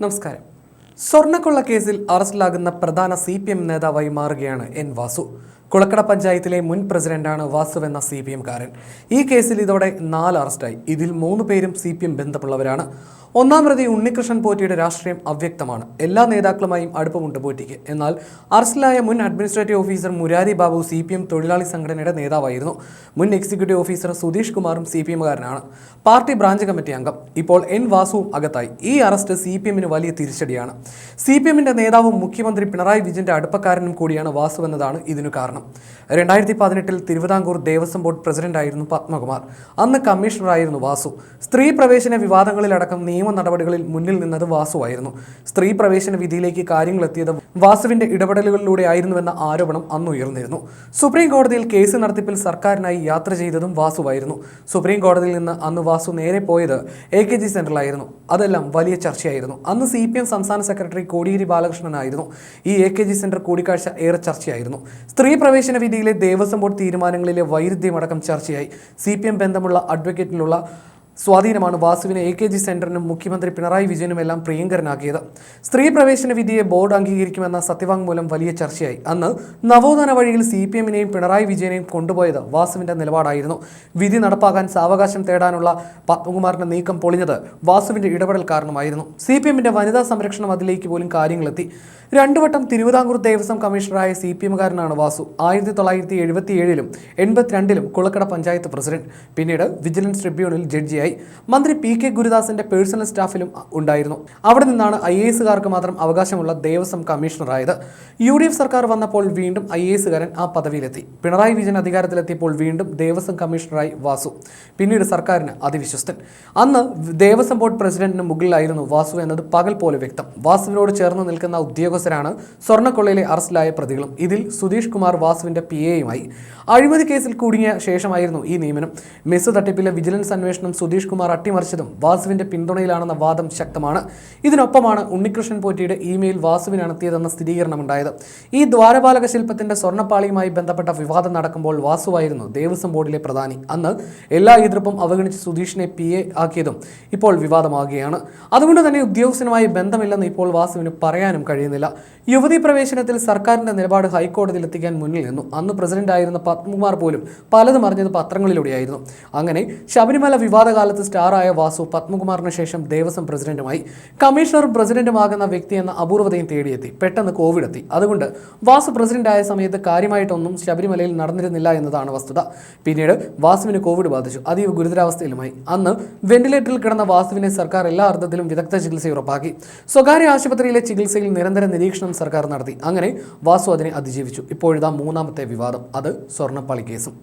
നമസ്കാരം. സ്വർണക്കൊള്ള കേസിൽ അറസ്റ്റിലാകുന്ന പ്രധാന സി പി എം നേതാവായി മാറുകയാണ് എൻ വാസു. കുളക്കട പഞ്ചായത്തിലെ മുൻ പ്രസിഡന്റാണ് വാസു എന്ന സി പി എംകാരൻ ഈ കേസിൽ ഇതോടെ നാല് അറസ്റ്റായി. ഇതിൽ മൂന്ന് പേരും സി പി എം ബന്ധമുള്ളവരാണ് ഒന്നാം പ്രതി ഉണ്ണികൃഷ്ണൻ പോറ്റിയുടെ രാഷ്ട്രീയം അവ്യക്തമാണ്. എല്ലാ നേതാക്കളുമായും അടുപ്പമുണ്ട് പോറ്റിക്ക്. എന്നാൽ അറസ്റ്റിലായ മുൻ administrative officer Murari Babu C P M തൊഴിലാളി സംഘടനയുടെ നേതാവായിരുന്നു. മുൻ എക്സിക്യൂട്ടീവ് ഓഫീസർ സുധീഷ് കുമാറും C P party branch committee അംഗം. ഇപ്പോൾ എൻ വാസുവും അകത്തായി. ഈ അറസ്റ്റ് സി പി എമ്മിന് വലിയ തിരിച്ചടിയാണ്. സി പി എമ്മിന്റെ നേതാവും മുഖ്യമന്ത്രി പിണറായി വിജയന്റെ അടുപ്പക്കാരനും കൂടിയാണ് വാസു എന്നതാണ് ഇതിനു കാരണം. രണ്ടായിരത്തി പതിനെട്ടിൽ തിരുവിതാംകൂർ ദേവസ്വം ബോർഡ് പ്രസിഡന്റായിരുന്നു പത്മകുമാർ. അന്ന് കമ്മീഷണറായിരുന്നു വാസു. സ്ത്രീ പ്രവേശന വിവാദങ്ങളിലടക്കം നിയമ നടപടികളിൽ മുന്നിൽ നിന്നത് വാസുവായിരുന്നു സ്ത്രീ പ്രവേശന വിധിയിലേക്ക് കാര്യങ്ങൾ എത്തിയത് വാസുവിന്റെ ഇടപെടലുകളിലൂടെ ആയിരുന്നുവെന്ന ആരോപണം അന്ന് ഉയർന്നിരുന്നു. സുപ്രീം കോടതിയിൽ കേസ് നടത്തിപ്പിൽ സർക്കാരിനായി യാത്ര ചെയ്തതും വാസുവായിരുന്നു സുപ്രീം കോടതിയിൽ നിന്ന് അന്ന് വാസു നേരെ പോയത് എ കെ ജി സെന്ററിലായിരുന്നു. അതെല്ലാം വലിയ ചർച്ചയായിരുന്നു. അന്ന് സി പി എം സംസ്ഥാന സെക്രട്ടറി കോടിയേരി ബാലകൃഷ്ണനായിരുന്നു. ഈ എ കെ ജി സെന്റർ കൂടിക്കാഴ്ച ഏറെ ചർച്ചയായിരുന്നു. സ്ത്രീ പ്രവേശന വിധിയിലെ ദേവസ്വം ബോർഡ് തീരുമാനങ്ങളിലെ വൈരുദ്ധ്യമടക്കം ചർച്ചയായി. സി പി എം ബന്ധമുള്ള അഡ്വക്കേറ്റിലുള്ള സ്വാധീനമാണ് വാസുവിനെ എ കെ ജി സെന്ററിനും മുഖ്യമന്ത്രി പിണറായി വിജയനുമെല്ലാം പ്രിയങ്കരനാക്കിയത്. സ്ത്രീ പ്രവേശന വിധിയെ ബോർഡ് അംഗീകരിക്കുമെന്ന സത്യവാങ്മൂലം വലിയ ചർച്ചയായി. അന്ന് നവോത്ഥാന വഴിയിൽ സി പി എമ്മിനെയും പിണറായി വിജയനെയും കൊണ്ടുപോയത് വാസുവിന്റെ നിലപാടായിരുന്നു. വിധി നടപ്പാക്കാൻ സാവകാശം തേടാനുള്ള പത്മകുമാറിന്റെ നീക്കം പൊളിഞ്ഞത് വാസുവിന്റെ ഇടപെടൽ കാരണമായിരുന്നു. സി പി എമ്മിന്റെ വനിതാ സംരക്ഷണം അതിലേക്ക് പോലും കാര്യങ്ങളെത്തി. രണ്ടുവട്ടം തിരുവിതാംകൂർ ദേവസ്വം കമ്മീഷണറായ സി പി എമ്മുകാരനാണ് വാസു. ആയിരത്തി തൊള്ളായിരത്തി എഴുപത്തി ഏഴിലും എൺപത്തിരണ്ടിലും കുളക്കട പഞ്ചായത്ത് പ്രസിഡന്റ്. പിന്നീട് വിജിലൻസ് ട്രിബ്യൂണൽ ജഡ്ജിയായി. മന്ത്രി പി കെ ഗുരുദാസിന്റെ പേഴ്സണൽ സ്റ്റാഫിലും ഉണ്ടായിരുന്നു. അവിടെ നിന്നാണ് ഐ എ എസുകാർക്ക് മാത്രം അവകാശമുള്ള ദേവസ്വം കമ്മീഷണറായത്. യു ഡി എഫ് സർക്കാർ വന്നപ്പോൾ വീണ്ടും ഐ എ എസുകാരൻ ആ പദവിയിലെത്തി. പിണറായി വിജയൻ അധികാരത്തിലെത്തിയപ്പോൾ വീണ്ടും ദേവസ്വം കമ്മീഷണറായി വാസു. പിന്നീട് സർക്കാരിന് അതിവിശ്വസ്തൻ. അന്ന് ദേവസ്വം ബോർഡ് പ്രസിഡന്റിന് മുകളിലായിരുന്നു വാസു എന്നത് പകൽ പോലെ വ്യക്തം. വാസുവിനോട് ചേർന്ന് നിൽക്കുന്ന ഉദ്യോഗസ്ഥരാണ് സ്വർണക്കൊള്ളയിലെ അറസ്റ്റിലായ പ്രതികളും. ഇതിൽ സുധീഷ് കുമാർ വാസുവിന്റെ പി എയുമായി. അഴിമതി കേസിൽ കുടുങ്ങിയ ശേഷമായിരുന്നു ഈ നിയമനം. മെസ് തട്ടിപ്പിലെ വിജിലൻസ് അന്വേഷണം സുധീഷ് കുമാർ അട്ടിമറിച്ചതും വാസുവിന്റെ പിന്തുണയിലാണെന്ന വാദം ശക്തമാണ്. ഇതിനൊപ്പമാണ് ഉണ്ണികൃഷ്ണൻ പോറ്റിയുടെ ഇമെയിൽ വാസുവിന് അണത്തിയതെന്ന സ്ഥിരീകരണമുണ്ടായത്. ഈ ദ്വാരപാലക ശില്പത്തിന്റെ സ്വർണപ്പാളിയുമായി ബന്ധപ്പെട്ട വിവാദം നടക്കുമ്പോൾ വാസുവായിരുന്നു ദേവസ്വം ബോർഡിലെ പ്രധാനി. അന്ന് എല്ലാ എതിർപ്പും അവഗണിച്ച് സുധീഷിനെ പി എ ആക്കിയതും ഇപ്പോൾ വിവാദമാകുകയാണ്. അതുകൊണ്ട് തന്നെ ഉദ്യോഗസ്ഥനുമായി ബന്ധമില്ലെന്ന് ഇപ്പോൾ വാസുവിന് പറയാനും കഴിയുന്നില്ല. യുവതി പ്രവേശനത്തിൽ സർക്കാരിന്റെ നിലപാട് ഹൈക്കോടതിയിൽ എത്തിക്കാൻ മുന്നിൽ നിന്നു. അന്ന് പ്രസിഡന്റ് ആയിരുന്ന പത്മകുമാർ പോലും പലതും അറിഞ്ഞത് പത്രങ്ങളിലൂടെയായിരുന്നു. അങ്ങനെ ശബരിമല വിവാദകാലത്ത് സ്റ്റാറായ വാസു പത്മകുമാറിന് ശേഷം ദേവസ്വം പ്രസിഡന്റുമായി. കമ്മീഷണർ പ്രസിഡന്റുമാകുന്ന വ്യക്തി എന്ന അപൂർവതയും തേടിയെത്തി. പെട്ടെന്ന് കോവിഡ് എത്തി. അതുകൊണ്ട് വാസു പ്രസിഡന്റ് ആയ സമയത്ത് കാര്യമായിട്ടൊന്നും ശബരിമലയിൽ നടന്നിരുന്നില്ല എന്നതാണ് വസ്തുത. പിന്നീട് വാസുവിന് കോവിഡ് ബാധിച്ചു. അതീവ ഗുരുതരാവസ്ഥയിലുമായി. അന്ന് വെന്റിലേറ്ററിൽ കിടന്ന വാസുവിനെ സർക്കാർ എല്ലാ അർത്ഥത്തിലും വിദഗ്ധ ചികിത്സ ഉറപ്പാക്കി. സ്വകാര്യ ആശുപത്രിയിലെ ചികിത്സയിൽ നിരന്തര നിരീക്ഷണം സർക്കാർ നടത്തി. അങ്ങനെ വാസു അതിനെ അതിജീവിച്ചു. ഇപ്പോഴിതാ മൂന്നാമത്തെ വിവാദം. അത് സ്വർണപ്പാളി കേസും.